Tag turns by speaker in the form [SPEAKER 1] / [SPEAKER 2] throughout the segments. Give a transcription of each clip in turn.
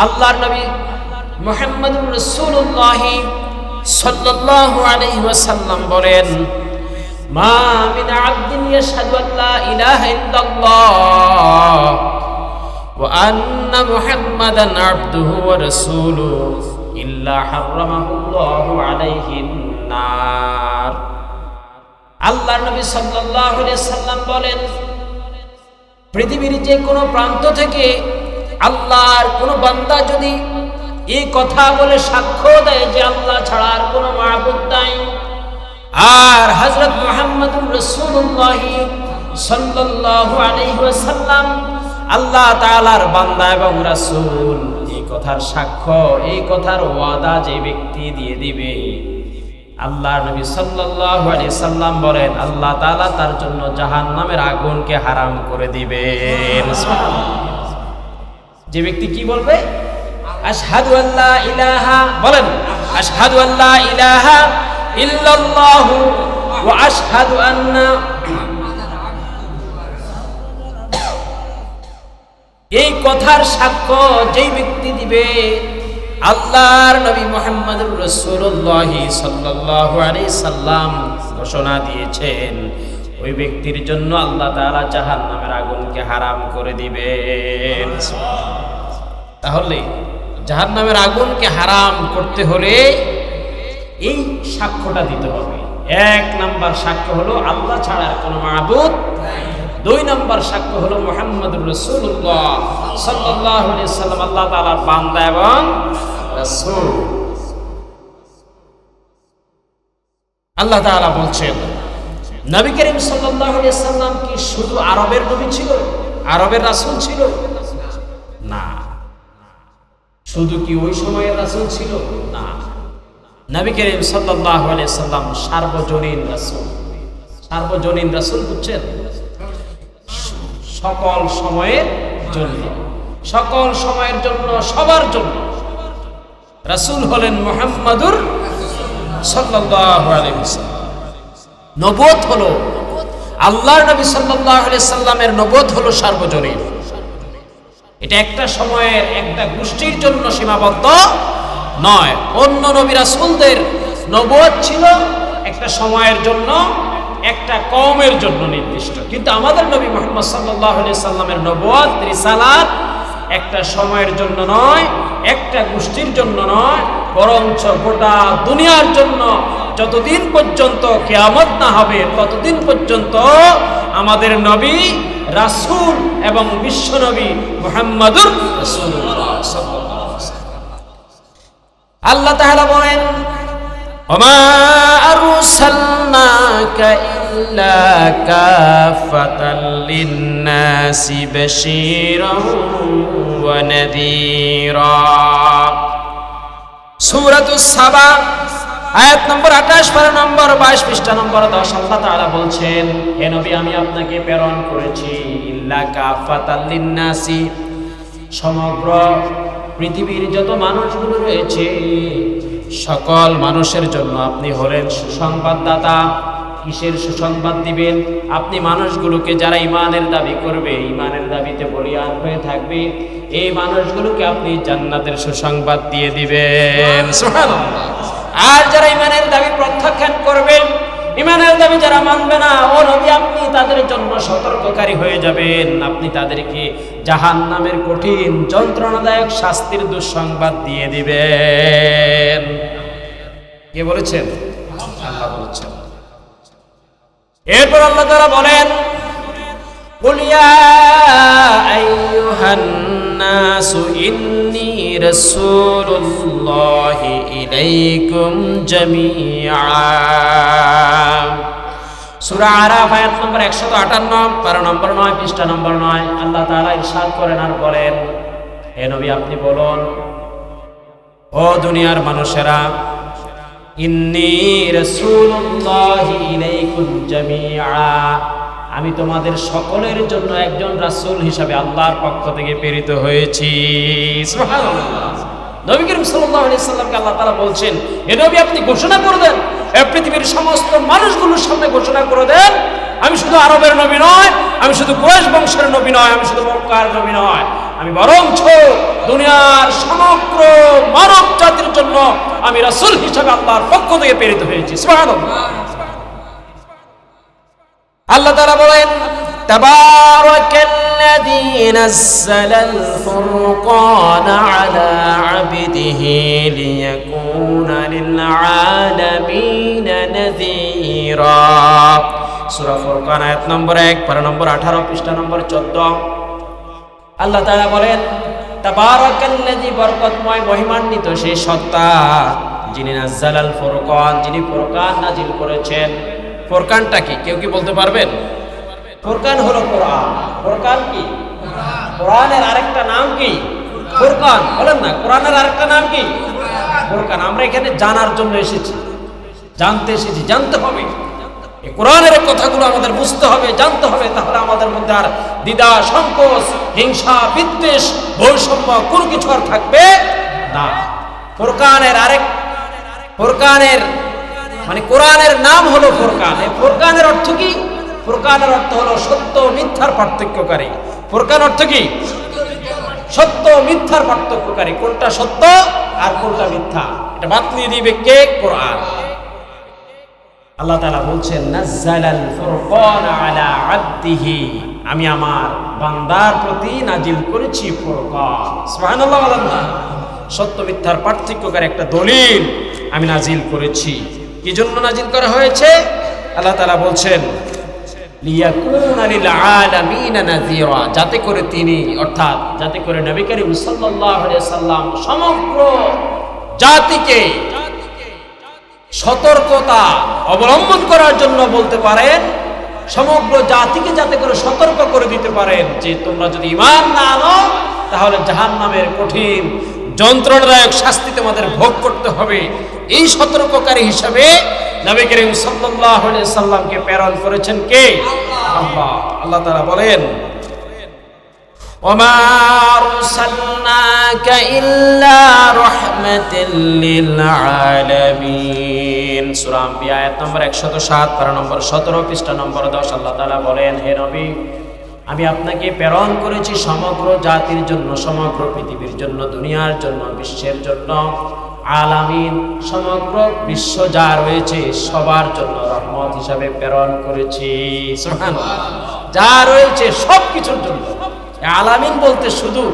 [SPEAKER 1] আল্লাহর নবী মোহাম্মদ রসুল্লাহ সাল্লাল্লাহু আলাইহি ওয়াসাল্লাম বলেন, মা মিন আবদিন ইয়াশহাদু আল্লা ইলাহা ইল্লাল্লাহ ওয়া আন্না মুহাম্মাদান আবদুহু ওয়া রাসূলুহু ইল্লা হারামাহুল্লাহু আলাইহিন নার। আল্লাহর নবী সাল্লাল্লাহু আলাইহি সাল্লাম বলেন, পৃথিবীর যে কোনো প্রান্ত থেকে আল্লাহর কোনো বান্দা যদি এই কথা বলে সাক্ষ্য দেয় যে আল্লাহ ছাড়া আর কোনো মাহবুদ নাই। আর হজরত মোহাম্মদুর রসুল্লাহ সাল্লাল্লাহু আলাইহি ওয়াসাল্লাম আল্লাহ তাআলার বান্দা এবং রাসূল এই কথার সাক্ষ্য এই কথার ওয়াদা যে ব্যক্তি দিয়ে দিবে। আল্লাহ নবী সাল্লাল্লাহু আলাইহি সাল্লাম বলেন, আল্লাহ তাআলা তার জন্য জাহান্নামের আগুনকে হারাম করে দিবেন। যে ব্যক্তি কি বলবে? আশহাদু আল্লা ইলাহা, বলেন, আশহাদু আল্লা ইলাহা ইল্লাল্লাহু ওয়া আশহাদু আন্না এই কথার সাক্ষ্য যেই ব্যক্তি দিবে আল্লাহর নবী মোহাম্মদ রসুল্লাহ সাল্লাল্লাহু আলাইহি সাল্লাম ঘোষণা দিয়েছেন। ওই ব্যক্তির জন্য আল্লাহ তাআলা জাহান্নামের আগুনকে হারাম করে দিবেন। তাহলে জাহান নামের আগুনকে হারাম করতে হলে এই সাক্ষ্যটা দিতে হবে। এক নাম্বার সাক্ষ্য হলো আল্লাহ ছাড়া কোনো মাহবুদ দুই নম্বর সাক্ষ্য হলো মোহাম্মদ রসুল্লাহ সাল্লাহ সাল্লাম আল্লাহ তালার বান্দা এবং রাসূল। আল্লাহ তাআলা বলছেন নবী করিম সাল্লাম কি শুধু আরবের নবী ছিল? আরবের রাসূল ছিল? না। শুধু কি ওই সময়ের রাসূল ছিল? না। নবী করিম সাল্লাম সার্বজনীন রাসূল। সার্বজনীন রাসুল বুঝছেন? সকল সময়ের জন্য। সকল সময়ের জন্য, সবার জন্য। রাসূল হলেন মুহাম্মাদুর সাল্লাল্লাহু আলাইহি নবুয়ত হলো, আল্লাহর নবী সাল্লাল্লাহু সাল্লামের নবুয়ত হলো সার্বজনীন। এটা একটা সময়ের একটা গোষ্ঠীর জন্য সীমাবদ্ধ নয়। অন্য নবী রাসূলদের নবুয়ত ছিল একটা সময়ের জন্য, একটা কমের জন্য নির্দিষ্ট। কিন্তু আমাদের নবী মোহাম্মদ সাল্লাল্লাহু সাল্লামের নবুয়ত রিসালাত একটা সময়ের জন্য নয়, একটা গোষ্ঠীর জন্য নয়, বরঞ্চ গোটা দুনিয়ার জন্য যতদিন পর্যন্ত কেয়ামত না হবে, ততদিন পর্যন্ত আমাদের নবী রাসূল এবং বিশ্বনবী মুহাম্মাদুর আল্লাহ তাআলা বলেন ওয়া সাবা আয়াত নম্বর 28 পারা নম্বর 22 পৃষ্ঠা নম্বর 10 আল্লাহ তাআলা বলছেন, হে নবী, আমি আপনাকে প্রেরণ করেছি, ইল্লা সমগ্র পৃথিবীর যত মানুষগুলো রয়েছে, সকল মানুষের জন্য আপনি হলেন সুসংবাদদাতা, কিসের সুসংবাদ দিবেন? আপনি মানুষগুলোকে যারা ইমানের দাবি করবে ইমানের দাবিতে বলিয়ান হয়ে থাকবে, এই মানুষগুলোকে আপনি জান্নাতের সুসংবাদ দিয়ে দিবেন। সুবহানাল্লাহ। আর যারা ইমানের দাবি প্রত্যাখ্যান করবেন, ইমানের দাবি যারা মানবে না, ও নবী, আপনি তাদের জন্য সতর্ককারী হয়ে যাবেন। আপনি তাদেরকে জাহান নামের কঠিন, যন্ত্রণাদায়ক শাস্তির দুঃসংবাদ দিয়ে দিবেন। কে বলেছেন? এরপর আল্লাহ তারা বলেন বলিয়া الناس إني رسول الله إليكم جميعا সূরা আরাফ আয়াত নম্বর 158 পারা নম্বর 9 পৃষ্ঠা নম্বর 9 আল্লাহ তাআলা ইরশাদ করেন আর বলেন হে নবী আপনি বলুন ও দুনিয়ার মানুষেরা ইন্নি রাসূলুল্লাহি ইলাইকুম জামিআ আমি তোমাদের সকলের জন্য একজন রাসূল হিসাবে আল্লাহর পক্ষ থেকে প্রেরিত হয়েছি। নবী করিম সাল্লামকে আল্লাহ তাআলা বলছেন, হে নবী, আপনি ঘোষণা করে দেন। এ পৃথিবীর সমস্ত মানুষগুলোর সামনে ঘোষণা করে দেন। আমি শুধু আরবের নবী নয়, আমি শুধু কুরাইশ বংশের নবী নয়, আমি শুধু মক্কার নবী নয়। আমি বরঞ্চ দুনিয়ার সমগ্র মানব জাতির জন্য আমি রাসূল হিসাবে আল্লাহর পক্ষ থেকে প্রেরিত হয়েছি। সুবহানাল্লাহ। আল্লাহ তাআলা বলেন নম্বর 1 পারা নম্বর 18 পৃষ্ঠা নম্বর 14 আল্লাহ তাআলা বলেন, তাবারাকাল্লাযী বরকতময়, মহিমান্বিত সেই সত্তা যিনি নাযালাল ফুরকান, যিনি ফুরকান নাজিল করেছেন। ফুরকানটা কি? কেউ কি বলতে পারবেন? ফোরকান হলো কোরআন। ফোরকান কি? কোরআনের আরেকটা নাম কি? ফোরকান। বলেন না, কোরআনের আরেকটা নাম কি? ফোরকান। আমরা এখানে জানার জন্য এসেছি। জানতে এসেছি। জানতে হবে। কোরআনের কথাগুলো আমাদের বুঝতে হবে, জানতে হবে। তাহলে আমাদের মধ্যে আর দ্বিধা, সংকোচ, হিংসা, বিদ্বেষ, বৈষম্য কোনো কিছু আর থাকবে না। ফুরকানের আরেক ফুরকানের মানে কোরআনের নাম হলো ফুরকান। এই ফুরকানের অর্থ কি? ফুরকানের অর্থ হলো সত্য মিথ্যার পার্থক্যকারী। ফোরকান অর্থ কি? সত্য মিথ্যার পার্থক্যকারী। কোনটা সত্য আর কোনটা মিথ্যা? এটা বাতলি দিবে কে? কোরআন। আল্লাহ তাআলা বলছেন, নাজ্জালাল ফুরকান আলা আবদিহি। আমি আমার বান্দার প্রতি নাজিল করেছি ফুরকান। সুবহানাল্লাহ বলেন সত্য, মিথ্যার পার্থক্যকার একটা দলিল আমি নাজিল করেছি। কি জন্য নাজিল করা হয়েছে? আল্লাহ তাআলা বলছেন যাতে করে তিনি, অর্থাৎ যাতে করে নবী করিম সমগ্র জাতিকে সতর্কতা অবলম্বন করার জন্য বলতে পারেন, সমগ্র জাতিকে যাতে করে সতর্ক করে দিতে পারেন, যে তোমরা যদি ইমান না আনো, তাহলে জাহান নামের কঠিন যন্ত্রণাদায়ক শাস্তি তোমাদের ভোগ করতে হবে এই সতর্ককারী হিসাবে নবী করিম সাল্লাল্লাহু আলাইহি সাল্লামকে প্রেরণ করেছেন কে আল্লাহ আল্লাহ তাআলা বলেন وما أرسلناك إلا رحمة للعالمين সূরা আম্বিয়া আয়াত নম্বর 107 পারা নম্বর 17 পৃষ্ঠা নম্বর 10 আল্লাহ তাআলা বলেন হে নবী আমি আপনাকে প্রেরণ করেছি সমগ্র জাতির জন্য, সমগ্র পৃথিবীর জন্য, দুনিয়ার জন্য, বিশ্বের জন্য। আলামিন, সমগ্র বিশ্ব যা রয়েছে সবার জন্য রহমত হিসাবে প্রেরণ করেছি। যা রয়েছে সব কিছুর জন্য আলামিন বলতে শুধু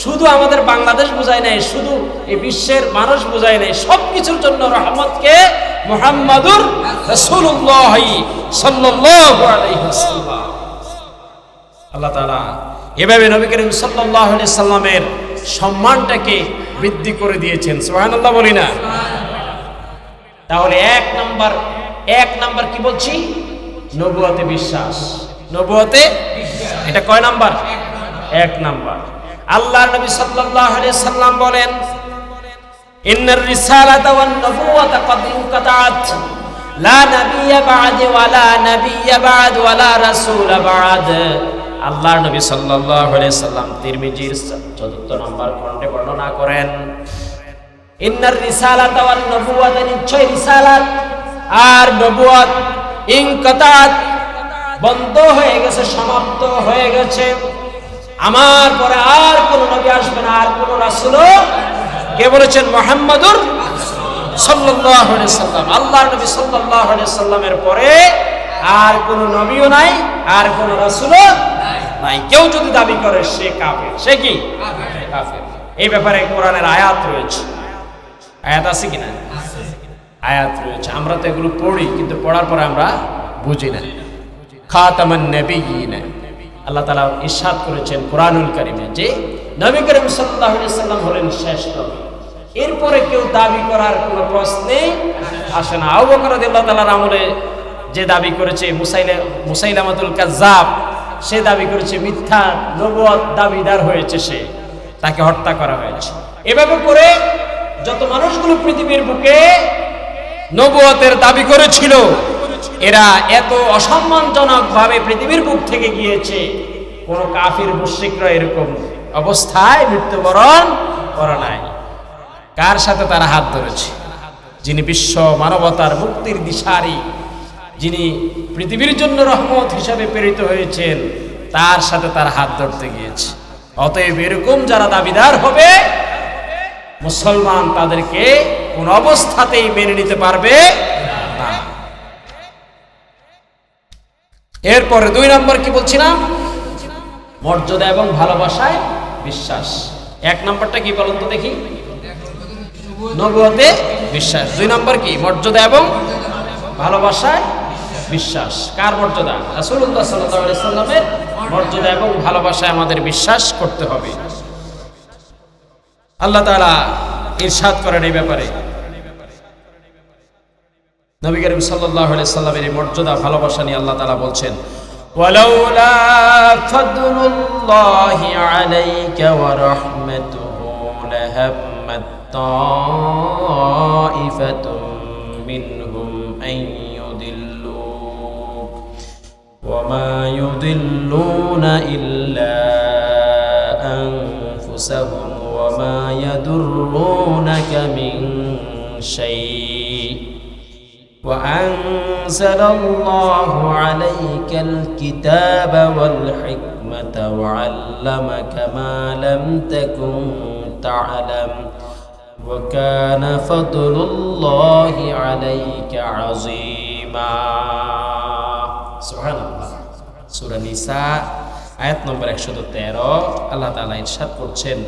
[SPEAKER 1] শুধু আমাদের বাংলাদেশ বোঝায় নাই, শুধু এই বিশ্বের মানুষ বোঝায় নাই সব কিছুর জন্য রহমতকে মুহাম্মাদুর আলাইহি ওয়াসাল্লাম। আল্লাহ তাআলা এভাবে নবী করিম আলাইহি সাল্লামের সম্মানটাকে বৃদ্ধি করে দিয়েছেন। সুবহানাল্লাহ বলি না? তাহলে এক নাম্বার এক নাম্বার কি বলছি? নবুয়াতে বিশ্বাস। নবুয়াতে এটা কয় নাম্বার? এক নাম্বার। আল্লাহ নবী সাল্লাল্লাহু সাল্লাম বলেন, ইন্নার রিসালাতা ওয়ান নবুওয়াতা ক্বাদ ইনকাতাত। লা নাবিয়্যা বা'দ ওয়ালা নাবিয়্যা বা'দ ওয়ালা রাসূল বা'দ। আল্লাহর নবী আলাইহি সাল্লাম তিরমিজির চতুর্থ নম্বর খণ্ডে বর্ণনা করেন, ইন্নার রিসালাতা ওয়ান নবুওয়াতা নিশ্চয় রিসালাত। আর নবুয়াত ইনকাতাত, বন্ধ হয়ে গেছে, সমাপ্ত হয়ে গেছে। আমার পরে আর কোন নবী আসবে না, আর কোন রাসূলও কে বলেছেন? মুহাম্মাদুর সাল্লাল্লাহু আলাইহি সাল্লাম। আল্লাহর নবী সাল্লাল্লাহু আলাইহি সাল্লামের পরে আর কোন নবীও নাই আর কোন রাসূলও নাই। কেউ যদি দাবি করে সে কাফের। সে কি? কাফের। এই ব্যাপারে কোরআনের আয়াত রয়েছে। আয়াত আছে কিনা আয়াত রয়েছে। আমরা তো এগুলো পড়ি কিন্তু পড়ার পরে আমরা বুঝি না। খাতামান নবিয়িন আল্লাহ তাআলা ইরশাদ করেছেন কোরআনুল কারীমে যে নবী করিম সাল্লাল্লাহু আলাইহি সাল্লাম হলেন শেষ নবী। এরপরে কেউ দাবি করার কোনো প্রশ্নে আসে না। আবু বকর রাদিয়াল্লাহু তাআলার আমলে যে দাবি করেছে মুসাইলে, মুসাইলামাতুল কাজ্জাব, সে দাবি করেছে মিথ্যা নবুয়ত দাবিদার হয়েছে সে, তাকে হত্যা করা হয়েছে। এভাবে করে যত মানুষগুলো পৃথিবীর বুকে নবুয়তের দাবি করেছিল, এরা এত অসম্মানজনক ভাবে পৃথিবীর বুক থেকে গিয়েছে, কোন কাফির, মুশ্রিকরা এরকম অবস্থায় মৃত্যুবরণ করা নাই। কার সাথে তারা হাত ধরেছে? যিনি বিশ্ব মানবতার মুক্তির দিশারি যিনি পৃথিবীর জন্য রহমত হিসাবে প্রেরিত হয়েছেন, তার সাথে তার হাত ধরতে গিয়েছে। অতএব এরকম যারা দাবিদার হবে, মুসলমান তাদেরকে কোন অবস্থাতেই মেনে নিতে পারবে না। এরপরে দুই নম্বর কি বলছিলাম? মর্যাদা এবং ভালোবাসায় বিশ্বাস। এক নম্বরটা কি বলুন তো দেখি? নবুয়তে বিশ্বাস। দুই নম্বর কি? মর্যাদা এবং ভালোবাসায় বিশ্বাস কার মর্যাদা রাসূলুল্লাহ সাল্লাল্লাহু আলাইহি সাল্লামের মর্যাদা এবং ভালোবাসায় আমাদের বিশ্বাস করতে হবে আল্লাহ তাআলা ইরশাদ করেন এই ব্যাপারে নবী করিম সাল্লাল্লাহু আলাইহি সাল্লামের এই মর্যাদা ভালোবাসা নিয়ে আল্লাহ তাআলা বলছেন ولولا فضل الله عليك ورحمته لهمت طائفة منهم أن يضلوك وما يضلون إلا أنفسهم وما يضرونك من شيء وأنزل الله عليك الكتاب والحكمة وعلمك ما لم تكن تعلم وكان فضل الله عليك عظيما সুরা নিসা, আয়াত নম্বর একশো তেরো, আল্লাহ তালা ইরশাদ করছেন।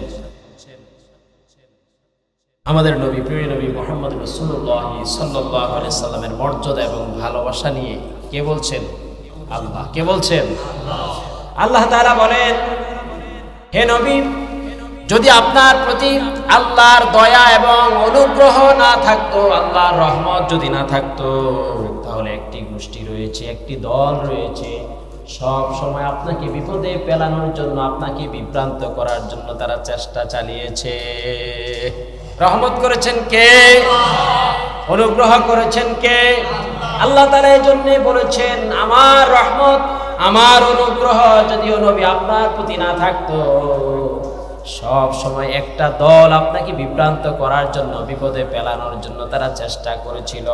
[SPEAKER 1] আমাদের নবী, প্রিয় নবী মোহাম্মদ রসুল্লাহ সাল্লাহ সাল্লামের মর্যাদা এবং ভালোবাসা নিয়ে কে বলছেন? আল্লাহ। কে বলছেন? আল্লাহ তারা বলেন, হে নবী, যদি আপনার প্রতি আল্লাহর দয়া এবং অনুগ্রহ না থাকতো, আল্লাহর রহমত যদি না থাকতো, তাহলে একটি গোষ্ঠী রয়েছে একটি দল রয়েছে সব সময় আপনাকে বিপদে পেলানোর জন্য আপনাকে বিভ্রান্ত করার জন্য তারা চেষ্টা চালিয়েছে। রহমত করেছেন কে? অনুগ্রহ করেছেন কে? আল্লাহ তালা এই জন্যে বলেছেন আমার রহমত আমার অনুগ্রহ যদিও নবী আপনার প্রতি না থাকতো সব সময় একটা দল আপনাকে বিভ্রান্ত করার জন্য বিপদে পেলানোর জন্য তারা চেষ্টা করেছিল।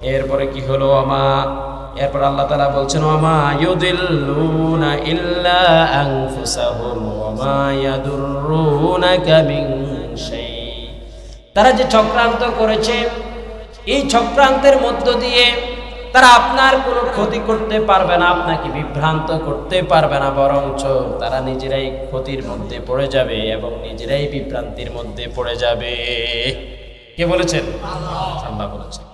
[SPEAKER 1] এরপরে কি হলো আমা? এরপর আল্লাহ তালা বলছেন আমা ইউদিল্লুনা ইল্লা আনফুসাহুম ওয়া ইয়াদুররুনাকা মিন শাই. তারা যে চক্রান্ত করেছে, এই চক্রান্তের মধ্য দিয়ে তারা আপনার কোনো ক্ষতি করতে পারবে না, আপনাকে বিভ্রান্ত করতে পারবে না, বরঞ্চ তারা নিজেরাই ক্ষতির মধ্যে পড়ে যাবে এবং নিজেরাই বিভ্রান্তির মধ্যে পড়ে যাবে। কে বলেছেন? আল্লাহ বলেছেন।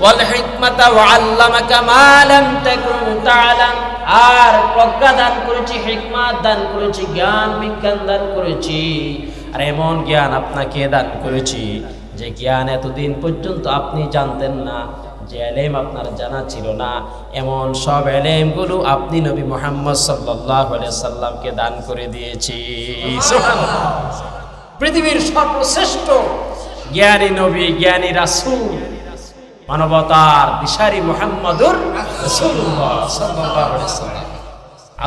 [SPEAKER 1] والحكمة وعلمك ما لم تكن تعلم আর প্রজ্ঞা দান করেছি হিকমাত দান করেছি জ্ঞান বিজ্ঞান দান করেছি আর এমন জ্ঞান আপনাকে দান করেছি যে জ্ঞান এতদিন পর্যন্ত আপনি জানতেন না যে এলেম আপনার জানা ছিল না এমন সব এলেমগুলো আপনি নবী মোহাম্মদ সাল্লাহ সাল্লামকে দান করে দিয়েছি সুবহানাল্লাহ। পৃথিবীর সর্বশ্রেষ্ঠ জ্ঞানী নবী জ্ঞানী রাসূল মানবতার দিশারি মোহাম্মদুর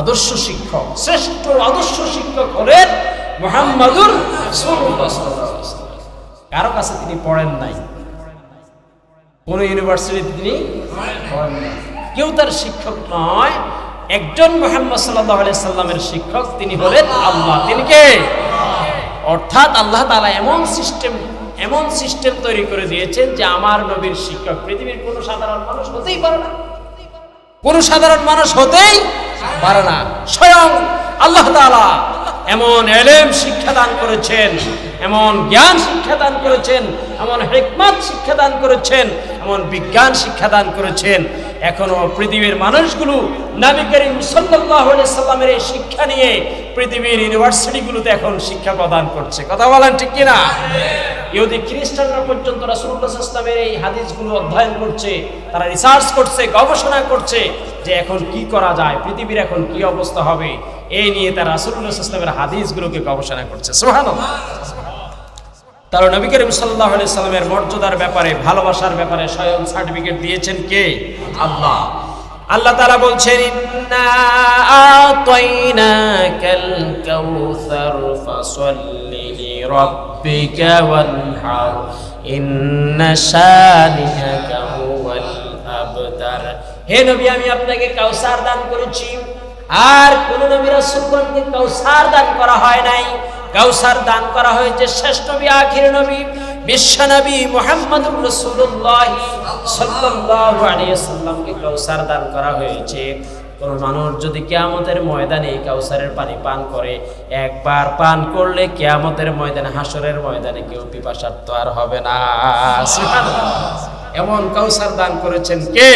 [SPEAKER 1] আদর্শ শিক্ষক, শ্রেষ্ঠ আদর্শ শিক্ষক হলেন মোহাম্মদুর কারও কাছে তিনি পড়েন নাই। কোন ইউনিভার্সিটিতে তিনি পড়েন নাই। কেউ তার শিক্ষক নয়, একজন মোহাম্মদ আলাইহি সাল্লামের শিক্ষক তিনি হলেন আল্লাহ। তিনি কে? অর্থাৎ আল্লাহ তাআলা এমন সিস্টেম এমন সিস্টেম তৈরি করে দিয়েছেন যে আমার নবীর শিক্ষক পৃথিবীর কোনো সাধারণ মানুষ হতেই পারে না। কোনো সাধারণ মানুষ হতেই পারে না। স্বয়ং আল্লাহ তাআলা এমন এলেম শিক্ষা দান করেছেন এমন জ্ঞান শিক্ষা দান করেছেন, এমন হিকমত শিক্ষা দান করেছেন, এমন বিজ্ঞান শিক্ষা দান করেছেন। এখনও পৃথিবীর মানুষগুলো নবী করিম এই শিক্ষা নিয়ে পৃথিবীর ইউনিভার্সিটিগুলোতে এখন শিক্ষা প্রদান করছে। কথা বলেন ঠিক কিনা? ইহুদি খ্রিস্টানরা পর্যন্ত রাসূলুল্লাহ ইসলামের এই হাদিসগুলো অধ্যয়ন করছে, তারা রিসার্চ করছে, গবেষণা করছে যে এখন কি করা যায়, পৃথিবীর এখন কি অবস্থা হবে এই নিয়ে তারা রাসূলুল্লাহ ইসলামের হাদিসগুলোকে গবেষণা করছে। সুবহানাল্লাহ। তাহলে নবী করিম সাল্লাহ সাল্লামের মর্যাদার ব্যাপারে, ভালোবাসার ব্যাপারে স্বয়ং সার্টিফিকেট দিয়েছেন কে? আল্লাহ। আল্লাহ তারা বলছেন হে নবী, আমি আপনাকে কাউসার দান করেছি। আর কোন নবী রাসূলগণকে কাউসার দান করা হয় নাই। কাউসার দান করা হয়েছে শেষ নবী আখির নবী বিশ্ব নবী মুহাম্মদুর রাসূলুল্লাহ সাল্লাল্লাহু আলাইহি সাল্লামকে কাউসার দান করা হয়েছে। কোন মানুষ যদি কেয়ামতের ময়দানে এই কাউসারের পানি পান করে একবার পান করলে কেয়ামতের ময়দানে হাসরের ময়দানে কেউ পিপাসার্থ আর হবে না। এমন কাউসার দান করেছেন কে?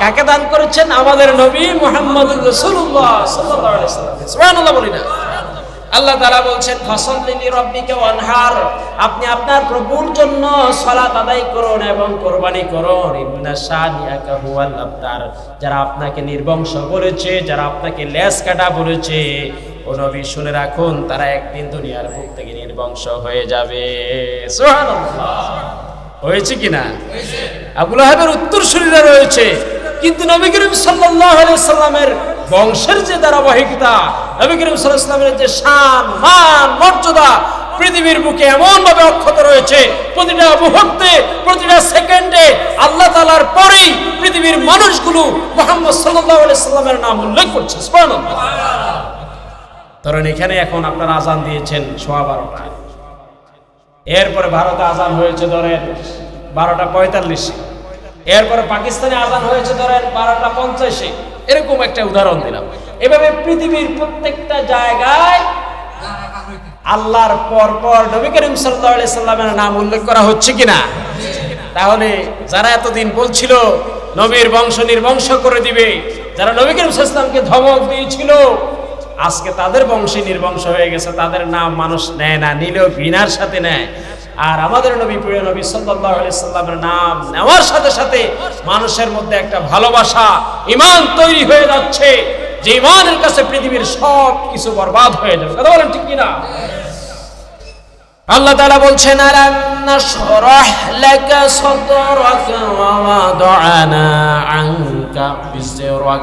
[SPEAKER 1] কাকে দান করেছেন? আমাদের নবী আলাইহি সাল্লাম সুবহানাল্লাহ বলি না। আল্লাহ তাআলা বলছেন ফাসাল্লি রাব্বিকা ওয়ানহার আপনি আপনার প্রভুর জন্য সালাত আদায় করুন এবং কোরবানি করুন। ইন্না শানিয়াকা হুয়াল আবতার। যারা আপনাকে নির্বংশ বলেছে যারা আপনাকে লেস কাটা বলেছে ও নবী শুনে রাখুন তারা একদিন দুনিয়ার বুক থেকে নির্বংশ হয়ে যাবে। হয়েছে কিনা আবুল আহাবের উত্তর শরীরে রয়েছে। কিন্তু নবী করিম সাল্লাল্লাহু আলাইহি সাল্লামের বংশের যে ধারাবাহিকতা, নবী করিম সাল্লামের যে শান, মান, মর্যাদা পৃথিবীর বুকে এমন ভাবে অক্ষত রয়েছে, প্রতিটা মুহূর্তে, প্রতিটা সেকেন্ডে আল্লাহ তাআলার পরেই পৃথিবীর মানুষগুলো মুহাম্মদ সাল্লামের নাম উল্লেখ করছে ধরেন এখানে এখন আপনারা আজান দিয়েছেন সোয়া বারোটায়। এরপরে ভারতে আজান হয়েছে ধরেন বারোটা পঁয়তাল্লিশে। এরপরে পাকিস্তানে আজান হয়েছে ধরেন বারোটা পঞ্চাশে। এরকম একটা উদাহরণ দিলাম। এভাবে পৃথিবীর প্রত্যেকটা জায়গায় আল্লাহর পর পর নবী করিম সাল্লামের নাম উল্লেখ করা হচ্ছে কিনা? তাহলে যারা এতদিন বলছিল, নবীর বংশ নির্বংশ করে দিবে, যারা নবী করিম সাল্লামকে ধমক দিয়েছিল, আজকে তাদের বংশে নির্বংশ হয়ে গেছে, তাদের নাম মানুষ নেয় না, নিলেও ঘৃণার সাথে নেয়। আর আমাদের নবী, প্রিয় নবী সাল্লাল্লাহু আলাইহি সাল্লামের নাম নেওয়ার সাথে সাথে মানুষের মধ্যে একটা ভালোবাসা ইমান তৈরি হয়ে যাচ্ছে। যে ইমানের কাছে পৃথিবীর সব কিছু বরবাদ হয়ে যাবে। কথা বলেন ঠিক কিনা? আল্লাহ তাআলা বলছেন, আলাম নাশরাহ লাকা সাদরাক ওয়া ওয়াদানা আনকা বিজরাক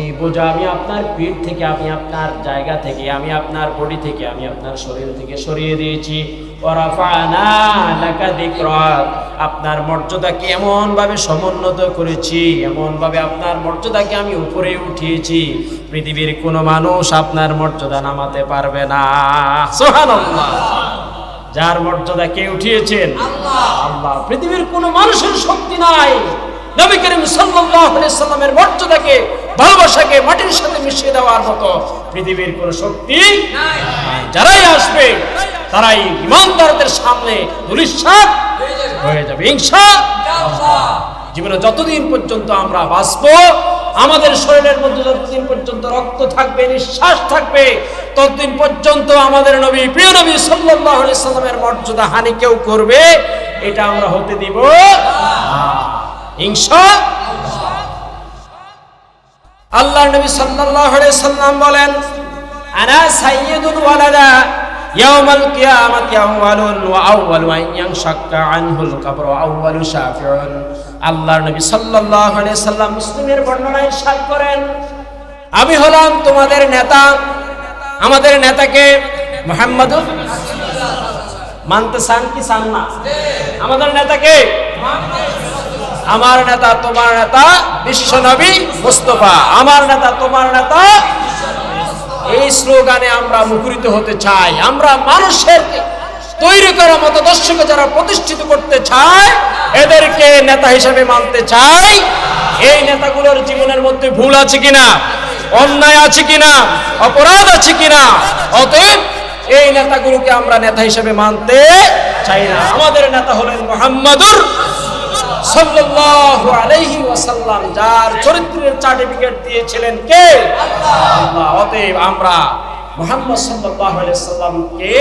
[SPEAKER 1] এই বোঝা আমি আপনার পিঠ থেকে আমি আপনার জায়গা থেকে আমি আপনার বডি থেকে আমি আপনার শরীর থেকে সরিয়ে দিয়েছি। আপনার মর্যাদাকে এমন ভাবে সমুন্নত করেছি এমন ভাবে আপনার মর্যাদাকে আমি উপরে উঠিয়েছি। পৃথিবীর কোনো মানুষ আপনার মর্যাদা নামাতে পারবে না। যার মর্যাদা কে উঠিয়েছেন? আল্লাহ। পৃথিবীর কোনো মানুষের শক্তি নাই। নবী করিম সাল্লাল্লাহু আলাইহি সাল্লামের মর্যাদাকে ভালোবাসাকে মাটির সাথে মিশিয়ে দেওয়ার মতো পৃথিবীর কোনো শক্তি নাই। যারাই আসবে তারাই ইমানদারদের সামনে দুলিশ্বাস হয়ে যাবে। ইনশাআল্লাহ। জীবনে যতদিন পর্যন্ত আমরা বাঁচব আমাদের শরীরের মধ্যে যতদিন পর্যন্ত রক্ত থাকবে নিঃশ্বাস থাকবে ততদিন পর্যন্ত আমাদের নবী প্রিয় নবী সাল্লাল্লাহু আলাইহি সাল্লামের মর্যাদা হানি কেউ করবে এটা আমরা হতে দিব না। আল্লাহ নবী সাল্লাল্লাহু আলাইহি সাল্লাম বলেন, আনা সাইয়্যিদুল ওয়ালাদা ইয়াউমাল কিয়ামাতি আউয়ালুন ওয়া আউয়ালু আন ইয়ানশাক্কা আনহুল কবর ওয়া আউয়ালু শাফিউন। আল্লাহ নবী সাল্লাল্লাহু আলাইহি সাল্লাম মুসলিমের বর্ণনায় ইরশাদ করেন, আমি হলাম তোমাদের নেতা। আমাদের নেতাকে মুহাম্মাদুর মানতে চান কি চান না? আমাদের নেতাকে আমার নেতা, তোমার নেতা বিশ্ব নবী মুস্তফা। আমার নেতা, তোমার নেতা এই স্লোগানে আমরা মুখরিত হতে চাই। আমরা মানুষের তৈরি করা মতদর্শকে যারা প্রতিষ্ঠিত করতে চায়, এদেরকে নেতা হিসেবে মানতে চাই। এই নেতাগুলোর জীবনের মধ্যে ভুল আছে কিনা? অন্যায় আছে কিনা? অপরাধ আছে কিনা? অতএব এই নেতাগুলোকে আমরা নেতা হিসেবে মানতে চাই না। আমাদের নেতা হলেন মোহাম্মদুর সাল্লাল্লাহু আলাইহি ওয়াসাল্লাম, যার চরিত্রের সার্টিফিকেট দিয়েছিলেন কে? আল্লাহ। অতএব আমরা মুহাম্মদ সাল্লাল্লাহু আলাইহি সাল্লামকে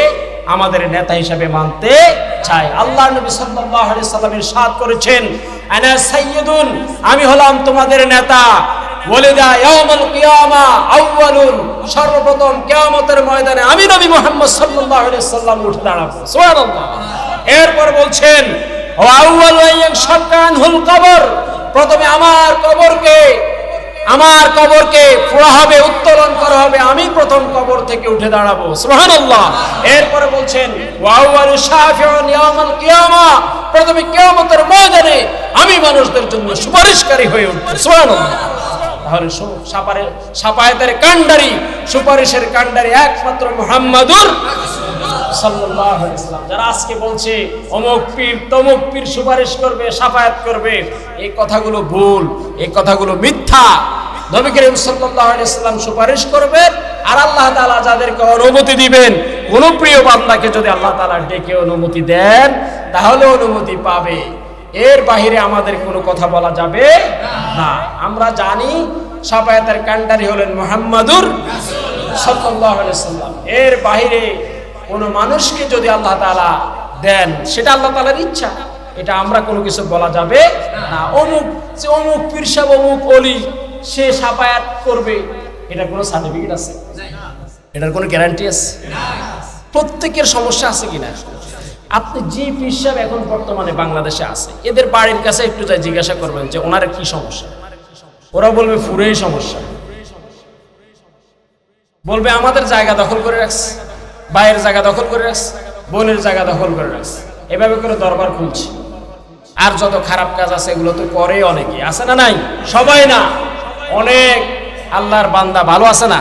[SPEAKER 1] আমাদের নেতা হিসেবে মানতে চাই। আল্লাহ নবী সাল্লাল্লাহু আলাইহি সাল্লাম ইরশাদ করেছেন, আনা সাইয়্যিদুন, আমি হলাম তোমাদের নেতা। ওয়ালিদা ইয়াউমুল কিয়ামা, আউয়ালুন, সর্বপ্রথম কিয়ামতের ময়দানে আমি নবী মুহাম্মদ সাল্লাল্লাহু আলাইহি সাল্লাম উঠে দাঁড়াবো। সুবহানাল্লাহ। এরপর বলছেন প্রথমে আমার কবরকে আমার কবরকে পোড়া হবে, উত্তোলন করা হবে, আমি প্রথম কবর থেকে উঠে দাঁড়াবো। সুবহানাল্লাহ। এরপরে বলছেন প্রথমে কিয়ামতের ময়দানে আমি মানুষদের জন্য সুপারিশকারী হয়ে উঠবো। সুবহানাল্লাহ। তাহলে সু- সাপারের সাপায়াতের কান্ডারি সুপারিশের কান্ডারি একমাত্র মুহাম্মাদুর আলাইহি যারা আজকে বলছে, অমুক পীর, তমুক পীর সুপারিশ করবে, সাফায়াত করবে, এই কথাগুলো ভুল, এই কথাগুলো মিথ্যা। নবী করিম ওয়াসাল্লাম সুপারিশ করবেন আর আল্লাহ তাআলা যাদেরকে অনুমতি দিবেন, কোন প্রিয় বান্দাকে যদি আল্লাহ তাআলা ডেকে অনুমতি দেন, তাহলে অনুমতি পাবে। এর বাহিরে আমাদের কোনো কথা বলা যাবে না। আমরা জানি সাফায়াতের কান্ডারি হলেন মোহাম্মদুর ওয়াসাল্লাম। এর বাহিরে কোনো মানুষকে যদি আল্লাহ তাআলা দেন, সেটা আল্লাহ তালার ইচ্ছা। এটা আমরা কোনো কিছু বলা যাবে না। অমুক, যে অমুক পীর সাহেব, অমুক অলি, সে সাফায়াত করবে। এটা কোনো সার্টিফিকেট আছে? এটার কোনো গ্যারান্টি আছে? প্রত্যেকের সমস্যা আছে কিনা? আপনি যে পীর সাহেব এখন বর্তমানে বাংলাদেশে আছে, এদের বাড়ির কাছে একটু যাই জিজ্ঞাসা করবেন যে ওনার কি সমস্যা? ওরা বলবে, ফুরেই সমস্যা। বলবে, আমাদের জায়গা দখল করে রাখছে। বাইরের জায়গা দখল করে রাখছে, বোনের জায়গা দখল করে রাখছে। এভাবে করে দরবার খুলছে। আর যত খারাপ কাজ আছে, এগুলো তো করে অনেকে। আছে না নাই? সবাই না। অনেক আল্লাহর বান্দা ভালো আছে না?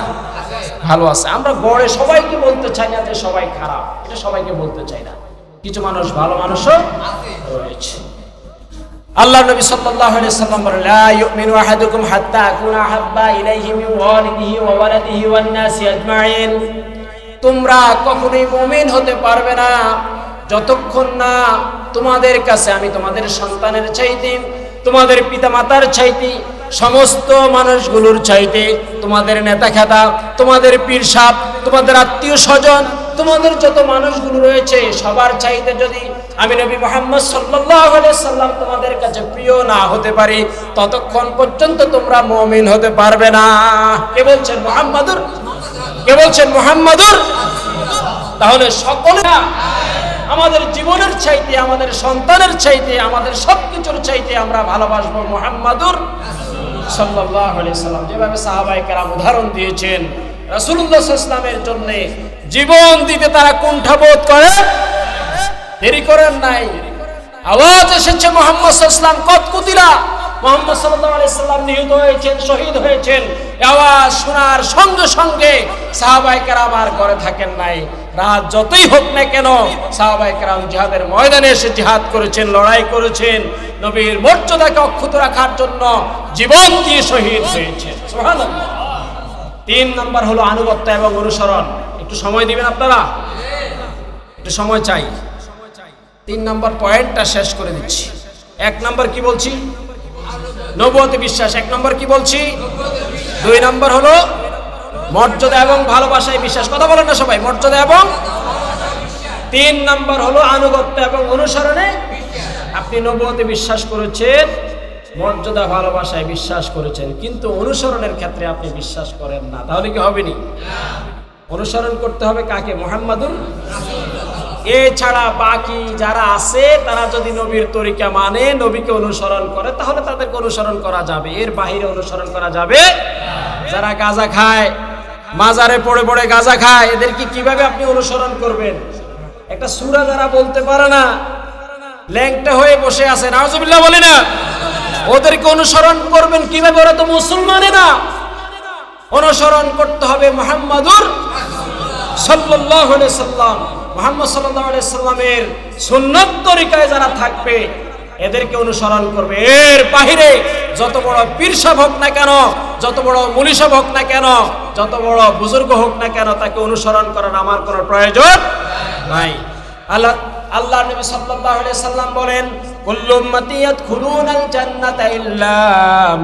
[SPEAKER 1] ভালো আছে। আমরা গড়ে সবাইকে বলতে চাই না যে সবাই খারাপ। এটা সবাইকে বলতে চাই না। কিছু মানুষ ভালো মানুষও রয়েছে। আল্লাহ নবী সাল্লাল্লাহু আলাইহি সাল্লাম বলেন, লা ইউমিনু আহাদুকুম হাত্তা আকুনা হাব্বা ইলাইহি মিন ওয়ালিদিহি ওয়া ওয়ালাদিহি ওয়ান নাসি আজমাইন। তোমরা কখনোই মুমিন হতে পারবে না। যতক্ষণ না তোমাদের কাছে আমি তোমাদের সন্তানের চাইতে, তোমাদের পিতামাতার চাইতে, সমস্ত মানুষগুলোর চাইতে তোমাদের নেতা খেতা তোমাদের পীর সাপ তোমাদের আত্মীয় স্বজন তোমাদের যত মানুষগুলো রয়েছে, সবার চাইতে যদি আমি নবী মোহাম্মদ সাল্লাম তোমাদের কাছে প্রিয় না হতে পারি, ততক্ষণ পর্যন্ত তোমরা মমিন হতে পারবে না। কে বলছেন? মুহাম্মাদুর কে বলছেন মুহাম্মাদুর? তাহলে সকলে আমাদের জীবনের চাইতে, আমাদের সন্তানের চাইতে, আমাদের সবকিছুর চাইতে আমরা ভালোবাসবো মুহাম্মাদুর সাল্লাম। যেভাবে কেরাম উদাহরণ দিয়েছেন, রাসূলুল্লাহ ইসলামের জন্য জীবন দিতে তারা কুণ্ঠাবোধ করে, দেরি করেন নাই। আওয়াজ এসেছে মোহাম্মদ ইসলাম কত কুতিলা মোহাম্মদ সাল্লাল্লাহু আলাইহি সাল্লাম নিহত হয়েছেন, শহীদ হয়েছেন। আওয়াজ শোনার সঙ্গে সঙ্গে সাহাবায়ে কেরাম আর ঘরে থাকেন নাই। রাত যতই হোক না কেন সাহাবায়ে কেরাম জিহাদের ময়দানে এসে জিহাদ করেছেন, লড়াই করেছেন। নবীর মর্যাদাকে অক্ষুত রাখার জন্য জীবন দিয়ে শহীদ হয়েছেন। তিন নম্বর হলো আনুগত্য এবং অনুসরণ। একটু সময় দিবেন আপনারা? একটু সময় চাই। তিন নম্বর পয়েন্টটা শেষ করে দিচ্ছি। এক নম্বর কি বলছি? নবুয়তে বিশ্বাস, এক নম্বর কি বলছি? দুই নম্বর হলো মর্যাদা এবং ভালোবাসায় বিশ্বাস। কথা বলেন না সবাই, মর্যাদা এবং তিন নম্বর হলো আনুগত্য এবং অনুসরণে আপনি নবুয়তে বিশ্বাস করেছেন, মর্যাদা, ভালোবাসায় বিশ্বাস করেছেন, কিন্তু অনুসরণের ক্ষেত্রে আপনি বিশ্বাস করেন না। তাহলে কি হবে নি? অনুসরণ করতে হবে কাকে? মোহাম্মদুর এছাড়া বাকি যারা আছে, তারা যদি নবীর তরিকা মানে নবীকে অনুসরণ করে, তাহলে তাদেরকে অনুসরণ করা যাবে। এর বাহিরে অনুসরণ করা যাবে যারা গাঁজা খায়, মাজারে পড়ে পড়ে গাঁজা খায়, এদেরকে কীভাবে আপনি অনুসরণ করবেন? একটা সুরা যারা বলতে পারে না, ল্যাংটা হয়ে বসে আছে নাজুবিল্লাহ বলি না। ওদেরকে অনুসরণ করবেন কীভাবে? ওরা তো মুসলমানে না। অনুসরণ করতে হবে মোহাম্মদুর আলাইহি সাল্লাম মোহাম্মদ সাল্লাহ আলাইসাল্লামের সুন্নত তরিকায় যারা থাকবে, এদেরকে অনুসরণ করবে। এর বাহিরে যত বড় পীরসা হোক না কেন, যত বড় মনীষা হোক না কেন, যত বড় বুজুর্গ হোক না কেন, তাকে অনুসরণ করার আমার কোনো প্রয়োজন নাই। আল্লাহ আল্লাহ নবী সাল্লাল্লাহু আলাইহি সাল্লাম বলেন কুল্লু উম্মতি ইয়াদখুলুনাল জান্নাতা ইল্লা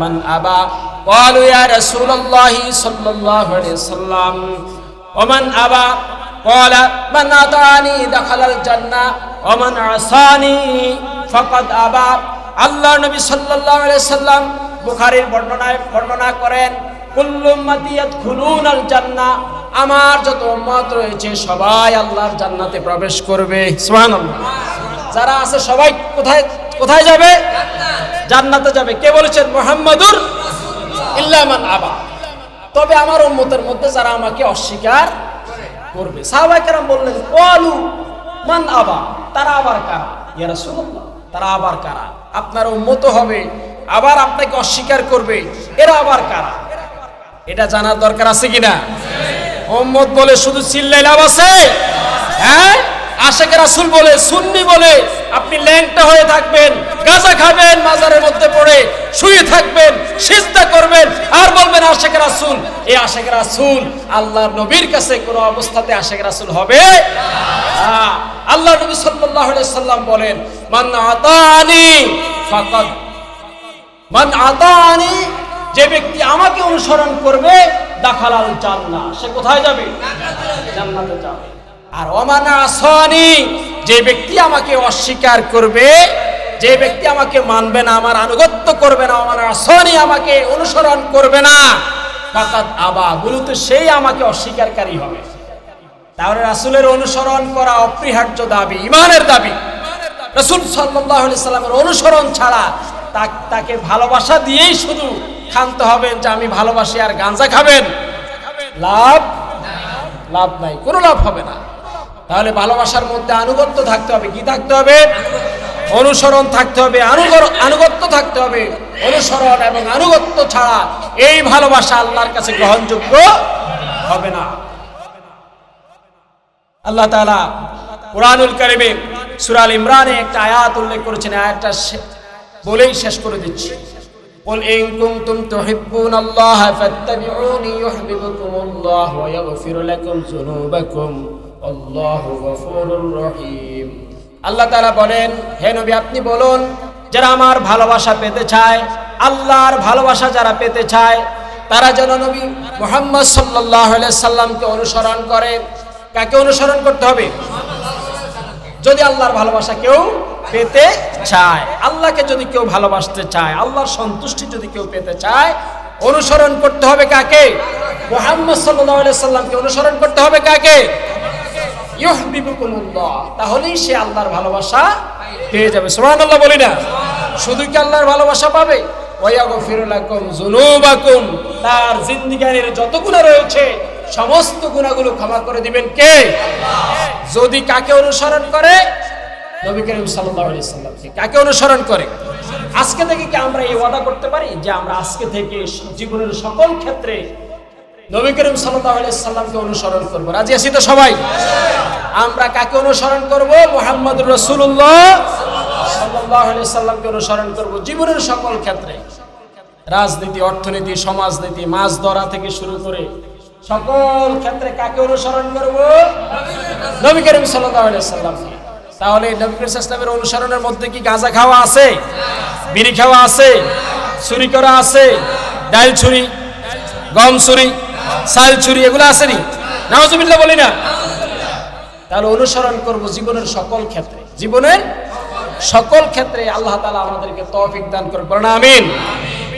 [SPEAKER 1] মান আবা। ক্বালু ইয়া রাসূলুল্লাহি সাল্লাল্লাহু আলাইহি সাল্লাম, ওমান আবা? قال من أطاعني دخل الجنة ومن عصاني فقد أبى আল্লাহ নবী সাল্লাল্লাহু আলাইহি সাল্লাম বুখারীর বর্ণনায় বর্ণনা করেন কুল্লু উম্মতিয়াত খুলুনাল জান্নাহ আমার যত উম্মত রয়েছে সবাই আল্লাহর জান্নাতে প্রবেশ করবে সুবহানাল্লাহ যারা আছে সবাই কোথায় কোথায় যাবে জান্নাতে যাবে কে বলেছেন মুহাম্মাদুর ইল্লামান আবা তবে আমার উম্মতের মধ্যে যারা আমাকে অস্বীকার করবে। সাহাবায়ে কেরাম বললেন কলু মান আবা? তারা আবার কারা? ইয়া রাসূলুল্লাহ, তারা আবার কারা? আপনার উন্মত হবে, আবার আপনাকে অস্বীকার করবে, এরা আবার কারা? এটা জানার দরকার আছে কিনা? উম্মত বলে শুধু চিল্লাই লাভ আছে? হ্যাঁ? আশেখ রাসুল বলে, সুন্নি বলে, আপনি ল্যাংটা হয়ে থাকবেন, গাঁজা খাবেন, মাজারের মধ্যে পড়ে শুয়ে থাকবেন, সিজদা করবেন, আর বলবেন আশেখ রাসুল এই আশেখ রাসুল আল্লাহর নবীর কাছে কোনো অবস্থাতে আশেখ রাসুল হবে? আল্লাহ নবী সাল্লাল্লাহু আলাইহি সাল্লাম বলেন, মান আতানি ফাকাদ। মান আতানি যে ব্যক্তি আমাকে অনুসরণ করবে, দাখালাল জান্নাহ। সে কোথায় যাবে? জান্নাতে যাবে। আর ওমানা আসানি, যে ব্যক্তি আমাকে অস্বীকার করবে, যে ব্যক্তি আমাকে মানবে না, আমার আনুগত্য করবে না ওমানা আসানি আমাকে অনুসরণ করবে না, ফাকাদ আবা গুরুত্ব সেই আমাকে অস্বীকারী হবে। তাহলে রাসূলের অনুসরণ করা অপরিহার্য দাবি ইমানের দাবি। রসুল সাল্লাহ সাল্লামের অনুসরণ ছাড়া তাকে ভালোবাসা দিয়েই শুধু ক্ষান্ত হবেন যে আমি ভালোবাসি আর গাঞ্জা খাবেন। লাভ? লাভ নাই, কোনো লাভ হবে না। তাহলে ভালোবাসার মধ্যে আনুগত্য থাকতে হবে কি থাকতে হবে অনুসরণ থাকতে হবে আনুগর- আনুগত্য থাকতে হবে অনুসরণ এবং আনুগত্য ছাড়া এই ভালোবাসা আল্লাহর কাছে গ্রহণযোগ্য হবে না আল্লাহ তাআলা কোরআনুল কারিমে সূরা আল ইমরানে একটা আয়াত উল্লেখ করেছেন আয়াতটা শে- বলেই শেষ করে দিচ্ছি قل إن كنتم تحبون الله فاتبعوني يحببكم الله ويغفر لكم ذنوبكم والله غفور رحيم আল্লাহ তাআলা বলেন, হে নবী, আপনি বলুন, যারা আমার ভালোবাসা পেতে চায়, আল্লাহর ভালোবাসা যারা পেতে চায়, তারা যেন নবী মুহাম্মদ আলাইহি সাল্লামকে অনুসরণ করে। কাকে অনুসরণ করতে হবে? যদি আল্লাহর ভালোবাসা কেউ পেতে চায়, আল্লাহকে যদি কেউ ভালোবাসতে চায়, আল্লাহর সন্তুষ্টি যদি কেউ পেতে চায়, অনুসরণ করতে হবে কাকে? মোহাম্মদ আলাইহি সাল্লামকে অনুসরণ করতে হবে কাকে? তাহলেই সে আল্লাহর ভালোবাসা পেয়ে যাবে। সুবহানাল্লাহ বলি না? শুধু কি আল্লাহর ভালোবাসা পাবে? তার জিন্দিগানির যত গুনাহ রয়েছে, সমস্ত গুনাহগুলো ক্ষমা করে দিবেন কে? যদি কাকে অনুসরণ করে? নবী করিম সাল্লামকে কাকে অনুসরণ করে? আজকে থেকে কি আমরা এই ওয়াদা করতে পারি? যে আমরা আজকে থেকে জীবনের সকল ক্ষেত্রে নবী করিম সাল্লামকে অনুসরণ করব। রাজি আছি তো সবাই? আমরা কাকে অনুসরণ করব? মোহাম্মদ রাসূলুল্লাহ সাল্লাল্লাহু আলাইহি সাল্লামকে অনুসরণ করব জীবনের সকল ক্ষেত্রে। রাজনীতি, অর্থনীতি, সমাজনীতি মাছ ধরা থেকে শুরু করে সকল ক্ষেত্রে কাকে অনুসরণ করব? নবী করিম সাল্লামকে তাহলে নবী করিম ইসলামের অনুসরণের মধ্যে কি গাঁজা খাওয়া আছে? বিড়ি খাওয়া আছে? চুরি করা আছে? ডাল ছুরি গম চুরি? চাল চুরি, এগুলো আসেনি? নামাজুবিল্লাহ বলি না। তাহলে অনুসরণ করব জীবনের সকল ক্ষেত্রে। জীবনের সকল ক্ষেত্রে আল্লাহ তাআলা আমাদেরকে তৌফিক দান করুন বলেন আমিন।